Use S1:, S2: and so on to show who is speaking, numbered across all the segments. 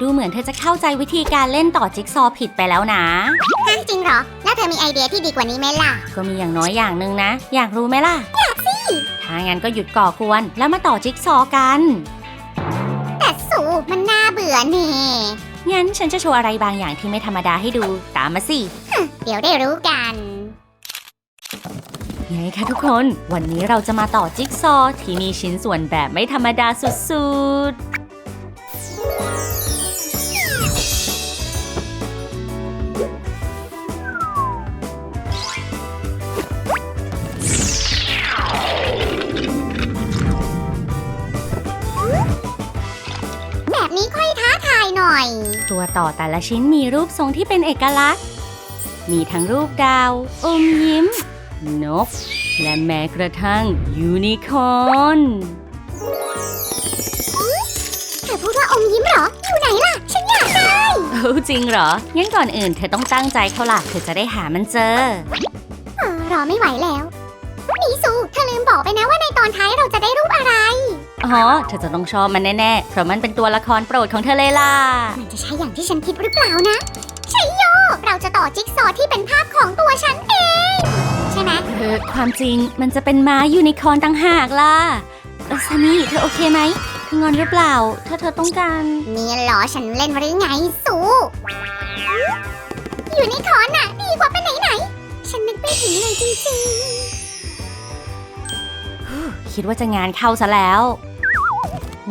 S1: ดูเหมือนเธอจะเข้าใจวิธีการเล่นต่อจิ๊กซอว์ผิดไปแล้วนะ
S2: ฮะจริงเหรอ แล้วเธอมีไอเดียที่ดีกว่านี้ไหมล่ะ
S1: ก็มีอย่างน้อยอย่างหนึ่งนะ อยากรู้ไหมล่ะ อยากสิ ถ้างั้นก็หยุดก่อกวนแล้วมาต่อจิ๊กซอว์กัน
S2: แต่สูมันน่าเบื่อเน่
S1: งั้นฉันจะโชว์อะไรบางอย่างที่ไม่ธรรมดาให้ดูตามมาสิ
S2: เดี๋ยวได้รู้กัน
S1: ไงคะทุกคน วันนี้เราจะมาต่อจิ๊กซอว์ที่มีชิ้นส่วนแบบไม่ธรรมดาสุดๆ
S2: น่อย
S1: ตัวต่อแต่ละชิ้นมีรูปทรงที่เป็นเอกลักษณ์ มีทั้งรูปดาว อมยิ้ม นก และแม้กระทั่งยูนิคอร์น
S2: เธอพูดว่าอมยิ้มเหรอ อยู่ไหนล่ะ ฉันอยากได้
S1: เอ้าจริงเหรอ งั้นก่อนอื่นเธอต้องตั้งใจเขาล่ะเธอจะได้หามันเจอ
S2: เออรอไม่ไหวแล้วนี่สูเธอลืมบอกไปนะว่าในตอนท้ายเราจะได้รูปอะไร
S1: อ๋อ เธอจะต้องชอบมันแน่ๆ เพราะมันเป็นตัวละครโปรดของเธอเลยล่ะ
S2: มันจะใช่อย่างที่ฉันคิดหรือเปล่านะใช่โย เราจะต่อจิ๊กซอว์ที่เป็นภาพของตัวฉันเอง ใช่ไหม
S1: เออความจริงมันจะเป็นม้ายูนิคอร์นต่างหากล่ะเออซามี่เธอโอเคไหมเธองอนหรือเปล่า ถ้าเธอต้องการ
S2: นี่เหรอฉันเล่นหรือไงสูอยู่ในคอนน่ะ ดีกว่าไปไหนไหนๆฉันนึกไม่ถึงเลยจริง
S1: คิดว่าจะงานเข้าซะแล้ว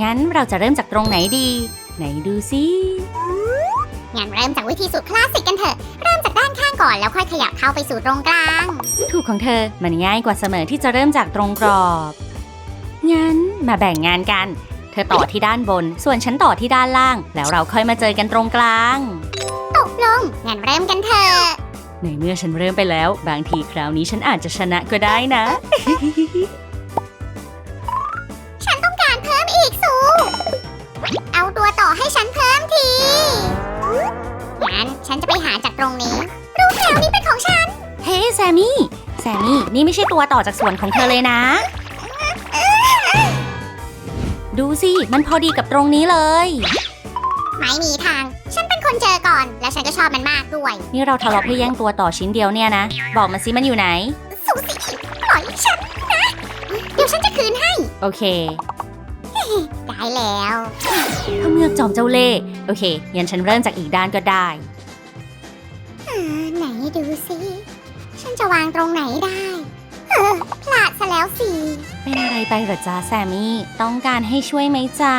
S1: งั้นเราจะเริ่มจากตรงไหนดี ไหนดูซิ
S2: ๆงั้นเริ่มจากวิธีสุดคลาสสิกกันเถอะ เริ่มจากด้านข้างก่อนแล้วค่อยขยับเข้าไปสู่ตรงกลาง
S1: ถูกของเธอมันง่ายกว่าเสมอที่จะเริ่มจากตรงกรอบ งั้นมาแบ่งงานกัน เธอต่อที่ด้านบน ส่วนฉันต่อที่ด้านล่าง แล้วเราค่อยมาเจอกันตรงกลาง
S2: ตกลงงั้นเริ่มกันเถอะ
S1: ในเมื่อฉันเริ่มไปแล้ว บางทีคราวนี้ฉันอาจจะชนะก็ได้นะ
S2: งั้นฉันจะไปหาจากตรงนี้ รูปแถวนี้เป็นของฉัน
S1: เฮ้แซมมี่ แซมมี่ นี่ไม่ใช่ตัวต่อจากส่วนของเธอเลยนะ ดูสิ มันพอดีกับตรงนี้เลย
S2: ไม่มีทาง ฉันเป็นคนเจอก่อน แล้วฉันก็ชอบมันมากด้วย
S1: นี่เราทะเลาะเพื่อแย่งตัวต่อชิ้นเดียวเนี่ยนะ บอกมาสิมันอยู่ไหน
S2: สูสิปล่อยฉันนะ เดี๋ยวฉันจะคืนให้
S1: โอเค
S2: ได้แล้ว
S1: ถ้าเมือกจอมเจ้าเล่ห์โอเคงั้นฉันเริ่มจากอีกด้านก็ได้
S2: อ่าไหนดูสิฉันจะวางตรงไหนได้ เออพลาดซะแล้วสิ
S1: เป็นอะไรไปเหรอจ๊ะแซมมี่ ต้องการให้ช่วยไหมจ๊ะ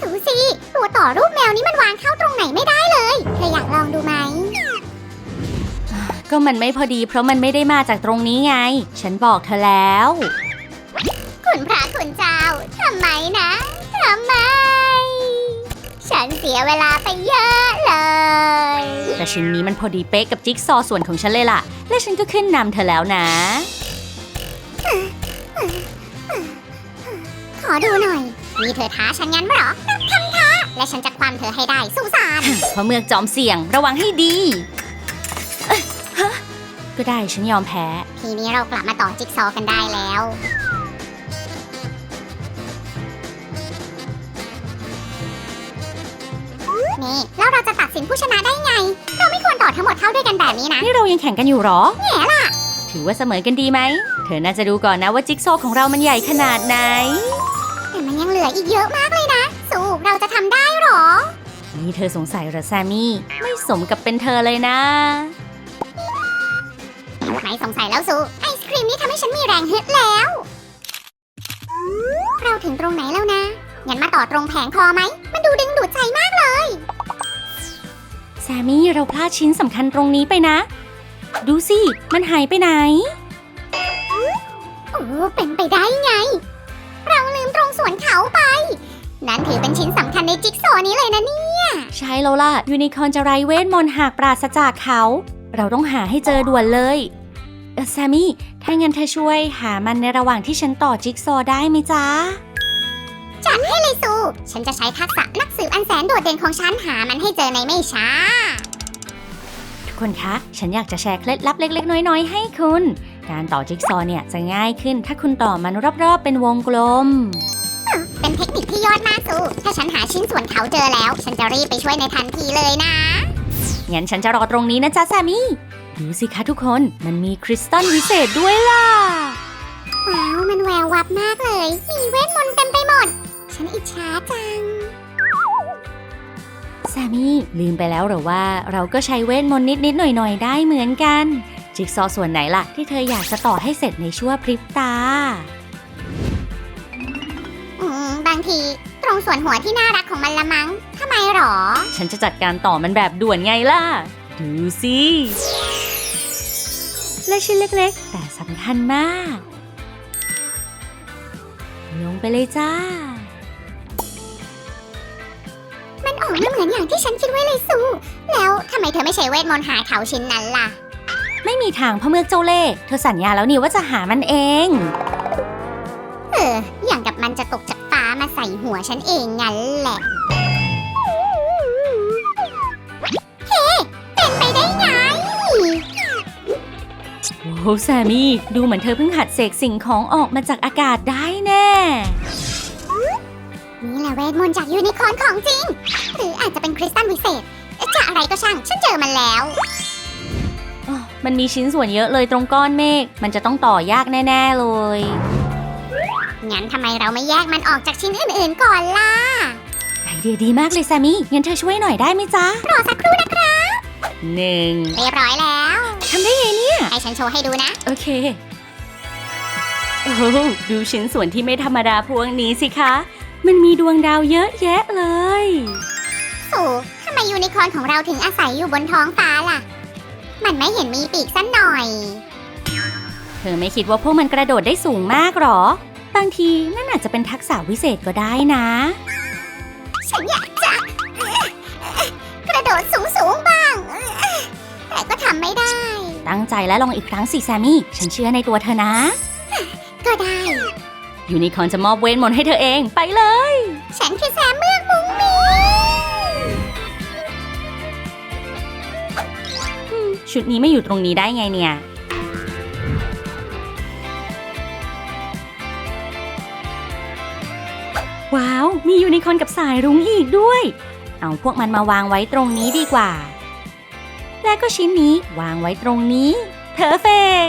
S2: สูสิตัวต่อรูปแมวนี้มันวางเข้าตรงไหนไม่ได้เลย เธออยากลองดูไหม
S1: ก็มันไม่พอดีเพราะมันไม่ได้มาจากตรงนี้ไง ฉันบอกเธอแล้ว
S2: คุณพระคุณเจ้าทำไมนะทำไม ฉันเสียเวลาไปเยอะเลย
S1: แต่ชิ้นนี้มันพอดีเป๊ะกับจิ๊กซอว์ส่วนของฉันเลยล่ะ และฉันก็ขึ้นนำเธอแล้วนะ
S2: ขอดูหน่อยนี่เธอท้าฉันงั้นเหรอทำท้า และฉันจะความเธอให้ได้สุสาน
S1: เพราะเมือกจอมเสี่ยงระวังให้ดีเอ้ยฮะก็ได้ฉันยอมแพ้
S2: ทีนี้เรากลับมาต่อจิ๊กซอว์กันได้แล้ว นี่แล้วเราจะตัดสินผู้ชนะได้ไง เราไม่ควรต่อทั้งหมดเข้าด้วยกันแบบนี้นะ
S1: นี่เรายังแข่งกันอยู่เหรอ
S2: แง่ล่ะ
S1: ถือว่าเสมอกันดีไหม เธอน่าจะดูก่อนนะว่าจิ๊กซอว์ของเรามันใหญ่ขนาดไหน
S2: แต่มันยังเหลืออีกเยอะมากเลยนะ สูเราจะทำได้เหรอ
S1: นี่เธอสงสัยเหรอแซมมี่ ไม่สมกับเป็นเธอเลยนะ
S2: ไม่สงสัยแล้วสูไอศครีมนี้ทำให้ฉันมีแรงฮึดแล้ว เราถึงตรงไหนแล้วนะงั้นมาต่อตรงแผงพอไหม มันดูดึงดูดใจ มากเลย
S1: แซมมี่เราพลาดชิ้นสำคัญตรงนี้ไปนะ ดูสิ มันหายไปไหน
S2: โอ้ เป็นไปได้ไง เราลืมตรงส่วนเขาไป นั่นถือเป็นชิ้นสำคัญในจิ๊กซอว์นี้เลยนะเนี่ย
S1: ใช่แล้วล่ะ ยูนิคอร์นจะไรเวทมนต์หากปราศจากเขา เราต้องหาให้เจอด่วนเลยเออแซมมี่ ถ้างั้นเธอช่วยหามันในระหว่างที่ฉันต่อจิ๊กซอว์ได้ไหมจ๊ะ
S2: จัดให้เลยสูฉันจะใช้ทักษะนักสืบอันแสนโดดเด่นของฉันหามันให้เจอในไม่ช้า
S1: ทุกคนคะ ฉันอยากจะแชร์เคล็ดลับเล็ก ๆ น้อย ๆ ให้คุณ การต่อจิ๊กซอว์เนี่ยจะง่ายขึ้นถ้าคุณต่อมันรอบ ๆ เป็นวงกลม
S2: เป็นเทคนิคที่ยอดมากซู ถ้าฉันหาชิ้นส่วนเขาเจอแล้ว ฉันจะรีบไปช่วยในทันทีเลยนะ
S1: งั้นฉันจะรอตรงนี้นะจ๊ะแซมมี่ ดูสิคะทุกคน มันมีคริสตัลวิเศษด้วยล่ะ
S2: ว้าว มันแวววับมากเลย มีเวทมนต์เต็มไปหมด ฉันอิจฉาจัง
S1: แซมมี่ลืมไปแล้วเหรอว่าเราก็ใช้เวทมนต์นิดๆหน่อยๆ ได้เหมือนกัน จิ๊กซอว์ส่วนไหนล่ะ ที่เธออยากจะต่อให้เสร็จในชั่วพริบตา
S2: อืม บางทีตรงส่วนหัวที่น่ารักของมันละมั้งทำไมหรอ
S1: ฉันจะจัดการต่อมันแบบด่วนไงล่ะ ดูสิและชิ้นเล็กๆ แต่สำคัญมาก ลงไปเลยจ้า
S2: มันออกมาเหมือนอย่างที่ฉันคิดไว้เลยซู แล้วทำไมเธอไม่ใช้เวทมนต์หาเขาชิ้นนั้นล่ะ
S1: ไม่มีทางพ่อเมือกเจ้าเล่ห์เธอสัญญาแล้วนี่ว่าจะหามันเอง
S2: เออ อย่างกับมันจะตกจากฟ้ามาใส่หัวฉันเองงั้นแหละ เฮ้ เป็นไปได้ไง
S1: โอ้โหแซมมี่ ดูเหมือนเธอเพิ่งหัดเสกสิ่งของออกมาจากอากาศได้แน่
S2: นี่แหละเวทมนต์จากยูนิคอร์นของจริง หรืออาจจะเป็นคริสตัลวิเศษจะอะไรก็ช่าง ฉันเจอมันแล้ว
S1: อ้อมันมีชิ้นส่วนเยอะเลยตรงก้อนเมฆ มันจะต้องต่อยากแน่ ๆเลย
S2: งั้นทำไมเราไม่แยกมันออกจากชิ้นอื่นๆก่อนล่ะ
S1: ไอเดียดีมากเลยแซมมี่ งั้นเธอช่วยหน่อยได้ไหมจ๊ะ
S2: รอสักครู่นะครับ
S1: หนึ่ง
S2: เรียบร้อยแล้ว
S1: ทำได้ไงเนี่ย
S2: ให้ฉันโชว์ให้ดูนะ
S1: โอเค โอ้โหดูชิ้นส่วนที่ไม่ธรรมดาพวกนี้สิคะ มันมีดวงดาวเยอะแยะเลย
S2: สู่ทำไมยูนิคอร์นของเราถึงอาศัยอยู่บนท้องฟ้าล่ะ มันไม่เห็นมีปีกสักหน่อย
S1: เธอไม่คิดว่าพวกมันกระโดดได้สูงมากหรอ บางทีนั่นอาจจะเป็นทักษะวิเศษก็ได้นะ
S2: ฉันอยากจะ กระโดดสูงสูงๆบ้าง แต่ก็ทำไม่ได้
S1: ตั้งใจและลองอีกครั้งสิแซมมี่ ฉันเชื่อในตัวเธอนะ
S2: ก็ได้
S1: ยูนิคอนจะมอบเวทมนต์ให้เธอเองไปเลย
S2: ฉันคือแซมเมือกมุ้งมิ้ง
S1: ชุดนี้ไม่อยู่ตรงนี้ได้ไงเนี่ย ว้าว มียูนิคอนกับสายรุ้งอีกด้วย เอาพวกมันมาวางไว้ตรงนี้ดีกว่า และก็ชิ้นนี้วางไว้ตรงนี้เพอร์เฟก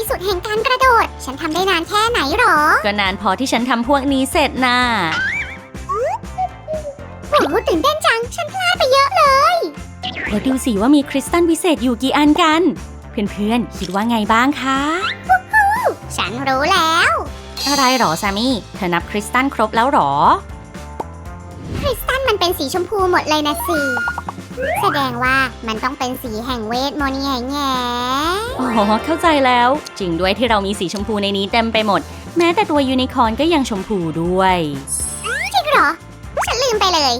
S2: ที่สุดแห่งการกระโดด ฉันทำได้นานแค่ไหนหรอ
S1: ก็นานพอที่ฉันทำพวกนี้เสร็จนะ
S2: โอ้โหตื่นเต้นจัง ฉันพลาดไปเยอะเลย
S1: แล้วดูสิว่ามีคริสตัลวิเศษอยู่กี่อันกัน เพื่อนๆ คิดว่าไงบ้างคะ
S2: ฉันรู้แล้ว
S1: อะไรหรอแซมมี่เธอนับคริสตัลครบแล้วหรอ
S2: คริสตัลมันเป็นสีชมพูหมดเลยนะสิ แสดงว่ามันต้องเป็นสีแห่งเวทมนต์แง่แง่
S1: อ๋อเข้าใจแล้ว จริงด้วยที่เรามีสีชมพูในนี้เต็มไปหมด แม้แต่ตัวยูนิคอร์นก็ยังชมพูด้วย
S2: จริงเหรอ ฉันลืมไปเลย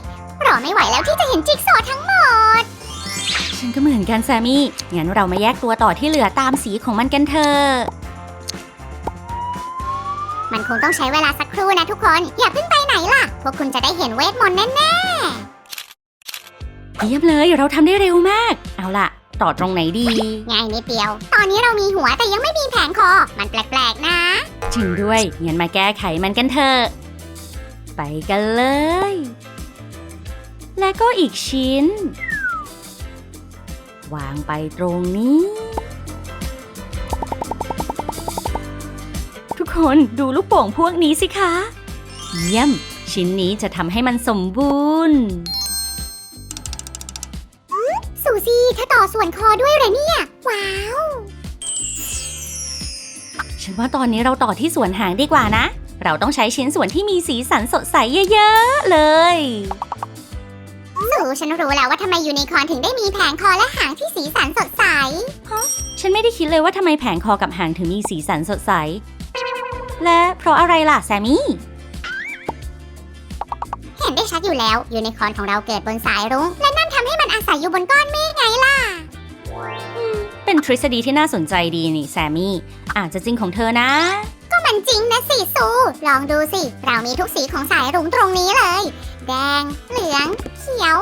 S2: รอไม่ไหวแล้วที่จะเห็นจิ๊กซอว์ทั้งหมด
S1: ฉันก็เหมือนกันแซมมี่ งั้นเรามาแยกตัวต่อที่เหลือตามสีของมันกันเถอะ
S2: มันคงต้องใช้เวลาสักครู่นะทุกคน อย่าเพิ่งไปไหนล่ะ พวกคุณจะได้เห็นเวทมนต์แน่
S1: เยี่ยมเลยเราทำได้เร็วมาก เอาล่ะ ต่อตรงไหนดี
S2: ๆง่ายนิดเดียว ตอนนี้เรามีหัวแต่ยังไม่มีแผงคอ มันแปลกๆนะ
S1: จริงด้วยงั้นมาแก้ไขมันกันเถอะ ไปกันเลย และก็อีกชิ้น วางไปตรงนี้ ทุกคนดูลูกโป่งพวกนี้สิคะ เยี่ยม ชิ้นนี้จะทำให้มันสมบูรณ์
S2: ซูซี่เธอต่อส่วนคอด้วยเหรอเนี่ย ว้าว
S1: ฉันว่าตอนนี้เราต่อที่ส่วนหางดีกว่านะ เราต้องใช้ชิ้นส่วนที่มีสีสันสดใสเยอะๆ เลย
S2: สูฉันรู้แล้วว่าทำไมยูนิคอร์นถึงได้มีแผงคอและหางที่สีสันสดใส
S1: ฉันไม่ได้คิดเลยว่าทำไมแผงคอกับหางถึงมีสีสันสดใส และเพราะอะไรล่ะแซมมี่
S2: เห็นได้ชัด อยู่แล้ว ยูนิคอร์นของเราเกิดบนสายรุ้ง และนั่นทำให้มันอาศัยอยู่บนก้อนเมฆไงล่ะ
S1: เป็นทฤษฎีที่น่าสนใจดีนี่แซมมี่ อาจจะจริงของเธอนะ
S2: ก็มันจริงนะสิซู ลองดูสิ เรามีทุกสีของสายรุ้งตรงนี้เลย แดง เหลือง เขียว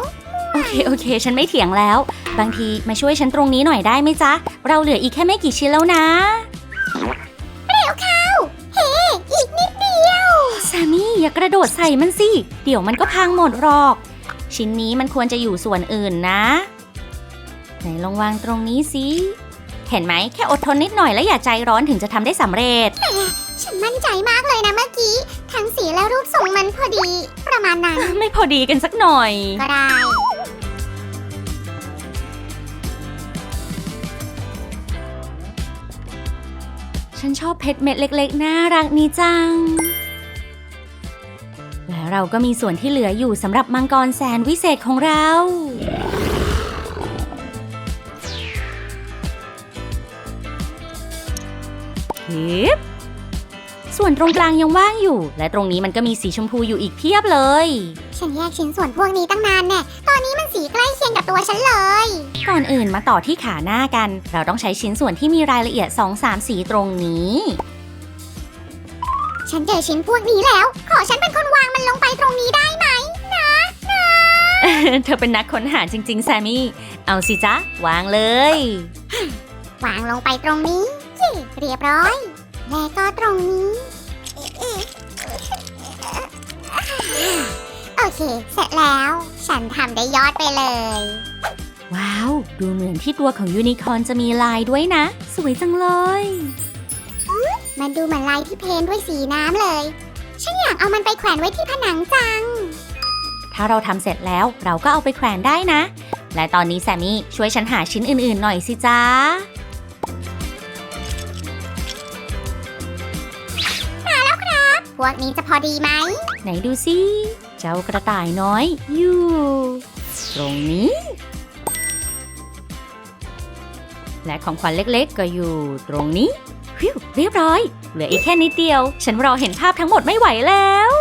S2: ม่
S1: โอเค โอเค ฉันไม่เถียงแล้ว บางทีมาช่วยฉันตรงนี้หน่อยได้ไหมจ๊ะ เราเหลืออีกแค่ไม่กี่ชิ้นแล้วนะ แซมมี่อย่ากระโดดใส่มันสิ เดี๋ยวมันก็พังหมดหรอก ชิ้นนี้มันควรจะอยู่ส่วนอื่นนะ ไหนลองวางตรงนี้สิ เห็นไหมแค่อดทนนิดหน่อยแล้วอย่าใจร้อนถึงจะทำได้สำเร็จ
S2: ฉันมั่นใจมากเลยนะเมื่อกี้ ทั้งสีและรูปทรงมันพอดี ประมาณนั้น
S1: ไม่พอดีกันสักหน่อย
S2: ก็ได้
S1: ฉันชอบเพชรเม็ดเล็ก ๆ น่ารักนี้จังแล้ว เราก็มีส่วนที่เหลืออยู่สำหรับมังกรแสนวิเศษของเรา ฮิปส่วนตรงกลางยังว่างอยู่ และตรงนี้มันก็มีสีชมพูอยู่อีกเพียบเลย
S2: ฉันแยกชิ้นส่วนพวกนี้ตั้งนานแน่ ตอนนี้มันสีใกล้เคียงกับตัวฉันเลย
S1: ก่อนอื่นมาต่อที่ขาหน้ากัน เราต้องใช้ชิ้นส่วนที่มีรายละเอียด 2-3 สีตรงนี้
S2: ฉันเจอชิ้นพวกนี้แล้ว ขอฉันเป็นคนวางมันลงไปตรงนี้ได้ไหม
S1: เธอเป็นนักค้นหาจริง ๆ แซมมี่ เอาสิจ๊ะ วางเลย
S2: วางลงไปตรงนี้เย่เรียบร้อย และก็ตรงนี้โอเค เสร็จแล้ว ฉันทำได้ยอดไปเลย
S1: ว้าว ดูเหมือนที่ตัวของยูนิคอร์นจะมีลายด้วยนะ สวยจังเลย
S2: มันดูเหมือนลายที่เพ้นท์ด้วยสีน้ำเลย ฉันอยากเอามันไปแขวนไว้ที่ผนังจัง
S1: ถ้าเราทำเสร็จแล้วเราก็เอาไปแขวนได้นะ และตอนนี้แซมมี่ช่วยฉันหาชิ้นอื่นๆ หน่อยสิจ๊ะ
S2: พวกนี้จะพอดีไหม
S1: ไหนดูสิ เจ้ากระต่ายน้อยอยู่ ตรงนี้ และของขวัญเล็กๆ ก็อยู่ตรงนี้ ฟิวเรียบร้อย เหลืออีกแค่นิดเดียว ฉันรอเห็นภาพทั้งหมดไม่ไหวแล้ว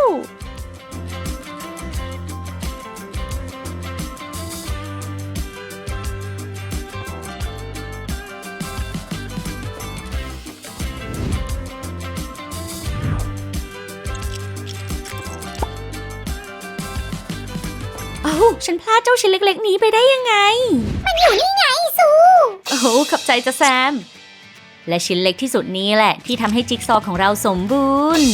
S1: เอ้าฉันพลาดเจ้าชิ้นเล็กๆนี้ไปได้ยังไง
S2: มันอยู่นี่ไงซู
S1: โอ้โหขอบใจจะแซม และชิ้นเล็กที่สุดนี้แหละที่ทำให้จิ๊กซอของเราสมบูรณ์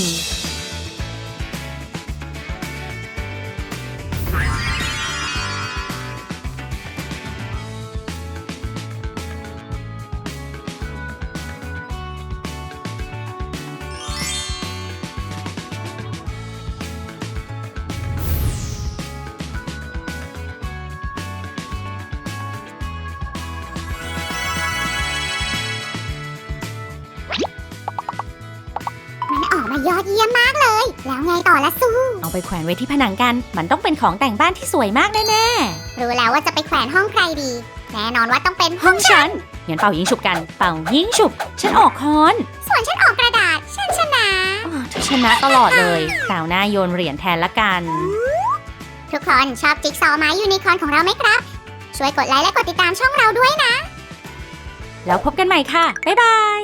S2: ยอดเยี่ยมมากเลย แล้วไงต่อละซู
S1: เอาไปแขวนไว้ที่ผนังกัน มันต้องเป็นของแต่งบ้านที่สวยมากแน่
S2: รู้แล้วว่าจะไปแขวนห้องใครดี แน่นอนว่าต้องเป็น
S1: ๆห้องฉันงั้นเป่ายิงฉุบกัน เป่ายิงฉุบ ฉันออกค้อน
S2: ส่วนฉันออกกระดาษ ฉันชนะ
S1: อ้อเธอชนะตลอดเลยคราวหน้าโยนเหรียญแทนละกัน
S2: ทุกคนชอบจิ๊กซอว์ไม้ยูนิคอร์นของเราไหมครับ ช่วยกดไลค์และกดติดตามช่องเราด้วยนะ
S1: แล้วพบกันใหม่ค่ะ บ๊ายบาย